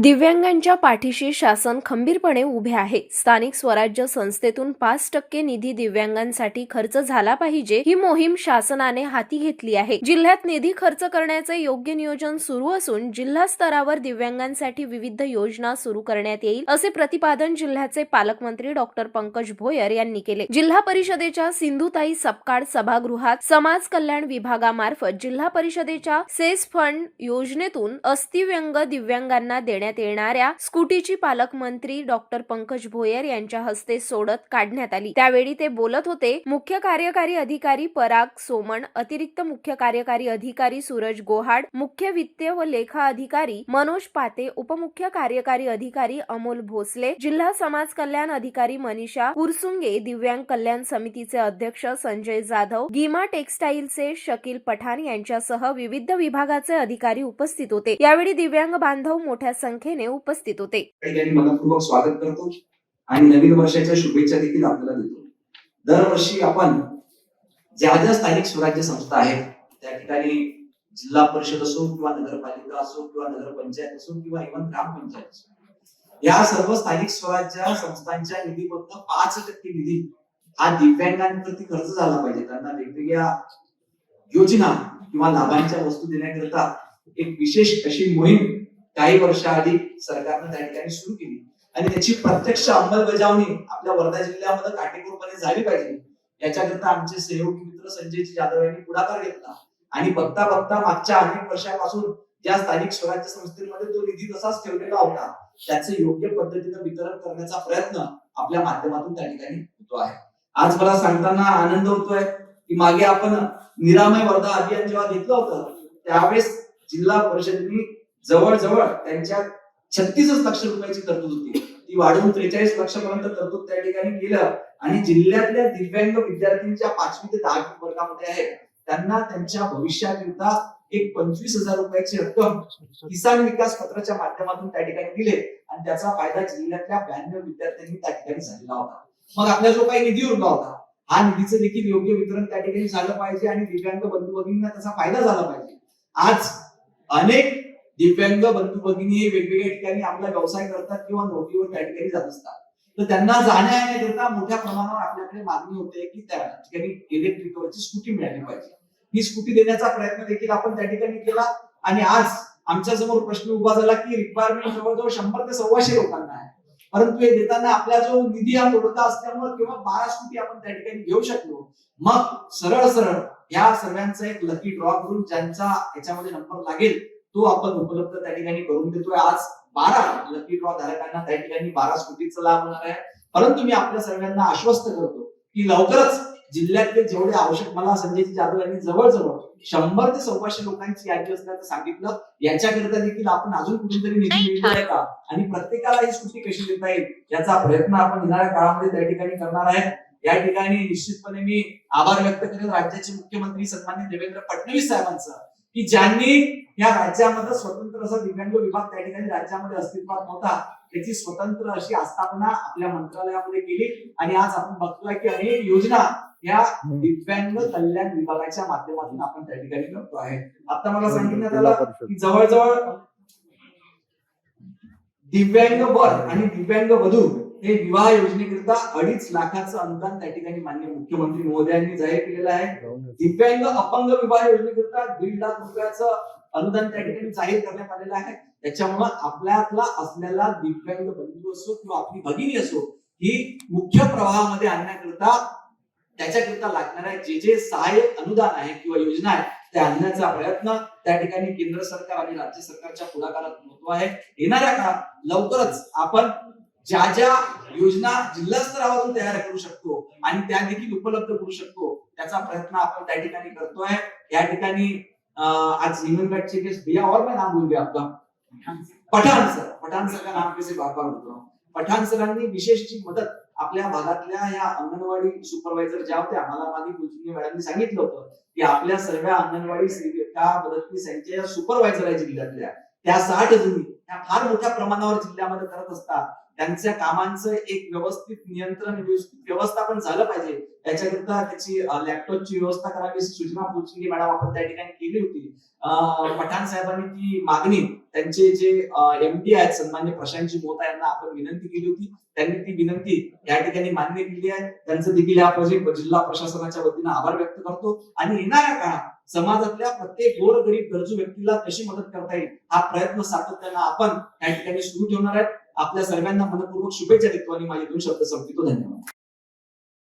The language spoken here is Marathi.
दिव्यांगांच्या पाठीशी शासन खंबीरपणे उभे आहे. स्थानिक स्वराज्य संस्थेतून पाच टक्के निधी दिव्यांगांसाठी खर्च झाला पाहिजे ही मोहीम शासनाने हाती घेतली आहे. जिल्ह्यात निधी खर्च करण्याचे योग्य नियोजन सुरू असून जिल्हा स्तरावर दिव्यांगांसाठी विविध योजना सुरू करण्यात येईल असे प्रतिपादन जिल्ह्याचे पालकमंत्री डॉक्टर पंकज भोयर यांनी केले. जिल्हा परिषदेच्या सिंधुताई सपकाळ सभागृहात समाज कल्याण विभागामार्फत जिल्हा परिषदेच्या सेस फंड योजनेतून अस्थिव्यंग दिव्यांगांना देण्यात येणाऱ्या स्कूटीची पालकमंत्री डॉक्टर पंकज भोयर यांच्या हस्ते सोडत काढण्यात आली. त्यावेळी ते बोलत होते मुख्य कार्यकारी अधिकारी पराग सोमण अतिरिक्त मुख्य कार्यकारी अधिकारी सूरज गोहाड मुख्य वित्तीय व लेखा अधिकारी मनोज पाते उपमुख्य कार्यकारी अधिकारी अमोल भोसले जिल्हा समाज कल्याण अधिकारी मनीषा कुरसुंगे दिव्यांग कल्याण समितीचे अध्यक्ष संजय जाधव गीमा टेक्सटाईलचे शकील पठाण यांच्यासह विविध विभागाचे अधिकारी उपस्थित होते. यावेळी दिव्यांग बांधव मोठ्या संख्येने उपस्थित होते. मनपूर्वक स्वागत करतो आणि नवीन वर्षाच्या शुभेच्छा देखील आपल्याला देतो. दरवर्षी आपण ज्या ज्या स्थानिक स्वराज्य संस्था आहेत त्या ठिकाणी जिल्हा परिषद असो किंवा नगरपालिका असो किंवा नगरपंचायत असो किंवा इव्हन ग्रामपंचायत असो या सर्व स्थानिक स्वराज्य संस्थांच्या निधीमधनं पाच टक्के निधी हा दिव्यांगांप्रती खर्च झाला पाहिजे. त्यांना वेगवेगळ्या योजना किंवा लाभांच्या वस्तू देण्याकरिता एक विशेष अशी मोहीम काही वर्षाआधी सरकारनं त्या ठिकाणी सुरू केली. आणि त्याची प्रत्यक्ष अंमलबजावणी आपल्या वर्धा जिल्ह्यामध्ये काटेकोरपणे झाली पाहिजे. याच्याकरता आमचे सहयोगी मित्र संजयजी जाधव यांनी पुढाकार घेतला. आणि बघता बघता मागच्या अनेक वर्षापासून ज्या स्थानिक स्वराज्य संस्थेमध्ये तो निधी तसाच ठेवलेला होता त्याचे योग्य पद्धतीनं वितरण करण्याचा प्रयत्न आपल्या माध्यमातून त्या ठिकाणी होतो आहे. आज मला सांगताना आनंद होतोय की मागे आपण निरामय वर्धा अभियान जेव्हा घेतलं होतं त्यावेळेस जिल्हा परिषदेने जवळजवळ त्यांच्या छत्तीसच लक्ष रुपयाची तरतूद होती. ती वाढवून त्रेचाळीस लक्षापर्यंत तरतूद त्या ठिकाणी केलं आणि जिल्ह्यातल्या दिव्यांग विद्यार्थ्यांच्या पाचवी ते दहावी वर्गामध्ये आहेत त्यांना त्यांच्या भविष्याकरिता एक पंचवीस हजार रुपयाची रक्कम किसान विकास पत्राच्या माध्यमातून त्या ठिकाणी दिले. आणि त्याचा फायदा जिल्ह्यातल्या ब्याण्णव विद्यार्थ्यांनी त्या ठिकाणी झालेला होता. मग आपला जो काही निधी उरला होता हा निधीचं देखील योग्य वितरण त्या ठिकाणी झालं पाहिजे आणि दिव्यांग बंधू भगिनींना त्याचा फायदा झाला पाहिजे. आज अनेक दिव्यांग बंधू भगिनी हे वेगवेगळ्या ठिकाणी आपला व्यवसाय करतात किंवा नोकरीवर त्या ठिकाणी जात असतात. तर त्यांना जाण्या येण्याकरिता मोठ्या प्रमाणावर आपल्याकडे मागणी होते की त्या ठिकाणी इलेक्ट्रिकवरची स्कूटी मिळाली पाहिजे. ही स्कूटी देण्याचा प्रयत्न देखील आपण त्या ठिकाणी केला आणि आज आमच्यासमोर प्रश्न उभा झाला की रिक्वायरमेंट जवळजवळ शंभर ते सव्वाशे लोकांना आहे. परंतु हे देताना आपला जो निधी हा तोडगा असल्यामुळे किंवा बारा स्कूटी आपण त्या ठिकाणी घेऊ शकलो मग सरळ सरळ या सर्वांचा एक लकी ड्रॉ करून ज्यांचा याच्यामध्ये नंबर लागेल तो आपण उपलब्ध त्या ठिकाणी करून देतोय. आज बारा लकी ड्रॉ धारकांना त्या ठिकाणी बारा स्कूटीचा लाभ होणार आहे. परंतु मी आपल्या सर्वांना आश्वस्त करतो की लवकरच जिल्ह्यातले जेवढे आवश्यक मला संजयजी जाधव यांनी जवळजवळ शंभर ते सव्वाशे लोकांची यादी असल्याचं सांगितलं. याच्याकरिता देखील आपण अजून कुठेतरी निधी मिळतोय का? आणि प्रत्येकाला ही स्कूटी कशी देता येईल याचा प्रयत्न आपण येणाऱ्या काळामध्ये त्या ठिकाणी करणार आहे. या ठिकाणी निश्चितपणे मी आभार व्यक्त करेन राज्याचे मुख्यमंत्री सन्मान्य देवेंद्र फडणवीस साहेबांचं. की ज्यांनी या राज्यामध्ये स्वतंत्र असा दिव्यांग विभाग त्या ठिकाणी राज्यामध्ये अस्तित्वात नव्हता त्याची स्वतंत्र अशी आस्थापना आपल्या मंत्रालयामध्ये केली. आणि आज आपण बघतोय की अनेक योजना या दिव्यांग कल्याण विभागाच्या माध्यमातून आपण त्या ठिकाणी करतो आहे. आता मला सांगितण्यात आलं की जवळजवळ दिव्यांग वर आणि दिव्यांग वधू हे विवाह योजनेकरिता अडीच लाखाचं अनुदान त्या ठिकाणी मान्य मुख्यमंत्री महोदयांनी जाहीर केलेलं आहे. दिव्यांग अपंग विवाह योजनेकरिता दीड लाख रुपयाचं अनुदान त्या ठिकाणी जाहीर करण्यात आलेलं आहे. त्याच्यामुळं आपल्यातला असलेला दिव्यांग बंधू असो किंवा आपली भगिनी असो ही मुख्य प्रवाहामध्ये आणण्याकरिता त्याच्याकरिता लागणाऱ्या जे जे सहाय्य अनुदान आहे किंवा योजना आहे त्या आणण्याचा प्रयत्न त्या ठिकाणी केंद्र सरकार आणि राज्य सरकारच्या पुढाकारात महत्त्व आहे. येणाऱ्या काळात लवकरच आपण ज्या ज्या योजना जिल्हा स्तरावरून तयार करू शकतो आणि त्या देखील उपलब्ध करू शकतो त्याचा प्रयत्न आपण त्या ठिकाणी करतोय. या ठिकाणी आज हिमनगढ़ के भैया और मैं नाम भूल आपका पठाण सर पठाण सर का नाम कैसे बार होतो? पठाण सरांनी विशेषची मदत आपल्या भागातल्या या अंगणवाडी सुपरवायझर ज्या होत्या मला मागे कुलकर्णी मॅडमनी सांगितलं होतं की आपल्या सर्व अंगणवाडी सेविका मदतनीस यांच्या सुपरवायझर आहे जिल्ह्यातल्या. त्या साठ जुनी ह्या फार मोठ्या प्रमाणावर जिल्ह्यामध्ये करत असतात. त्यांच्या कामांचं एक व्यवस्थित नियंत्रण व्यवस्थापन झालं पाहिजे. याच्याकरिता त्याची लॅपटॉपची व्यवस्था करावी अशी सूचना फुलसिंगे मॅडम आपण त्या ठिकाणी केली होती. पठाण साहेबांनी ती मागणी त्यांचे जे एमडी आहेत सन्मान्य प्रशांतजी मोता यांना आपण विनंती केली होती. त्यांनी ती विनंती या ठिकाणी मान्य केली आहे. त्यांचं देखील या प्रोजेक्ट जिल्हा प्रशासनाच्या वतीनं आभार व्यक्त करतो. आणि येणाऱ्या काळात समाजातल्या प्रत्येक गोर गरीब गरजू व्यक्तीला कशी मदत करता येईल हा प्रयत्न सातत्यानं आपण या ठिकाणी सुरू ठेवणार आहेत. आपल्या सर्वांना मनपूर्वक शुभेच्छा देतो आणि माझे दोन शब्द संपतो धन्यवाद.